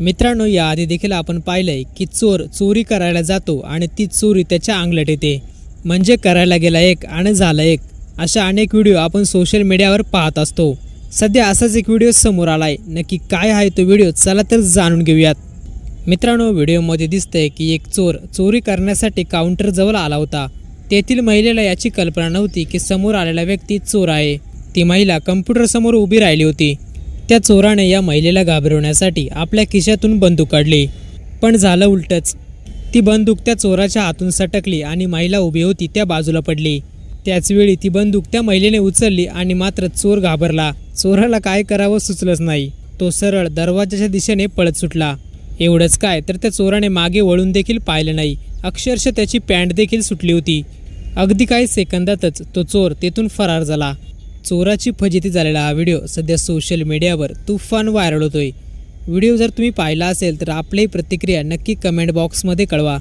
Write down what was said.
मित्रांनो याआधी देखील आपण पाहिलंय की चोर चोरी करायला जातो आणि ती चोरी त्याच्या अंगलट येते. म्हणजे करायला गेला एक आणि झालं एक अशा अनेक व्हिडिओ आपण सोशल मीडियावर पाहत असतो. सध्या असाच एक व्हिडिओ समोर आलाय. नक्की काय आहे तो व्हिडिओ चला तर जाणून घेऊयात. मित्रांनो व्हिडिओमध्ये दिसतंय की एक चोर चोरी करण्यासाठी काउंटरजवळ आला होता. तेथील महिलेला याची कल्पना नव्हती की समोर आलेला व्यक्ती चोर आहे. ती महिला कम्प्युटरसमोर उभी राहिली होती. त्या चोराने या महिलेला घाबरवण्यासाठी आपल्या खिशातून बंदूक काढली. पण झालं उलटच. ती बंदूक त्या चोराच्या हातून सटकली आणि महिला उभी होती त्या बाजूला पडली. त्याचवेळी ती बंदूक त्या महिलेने उचलली आणि मात्र चोर घाबरला. चोराला काय करावं सुचलंच नाही. तो सरळ दरवाजाच्या दिशेने पळत सुटला. एवढंच काय तर त्या चोराने मागे वळून देखील पाहिलं नाही. अक्षरशः त्याची पॅन्ट देखील सुटली होती. अगदी काही सेकंदातच तो चोर तेथून फरार झाला. चोराची फजिती झालेला हा व्हिडिओ सध्या सोशल मीडियावर तुफान व्हायरल होतोय. व्हिडिओ जर तुम्ही पाहिला असेल तर आपली प्रतिक्रिया नक्की कमेंट बॉक्समध्ये कळवा.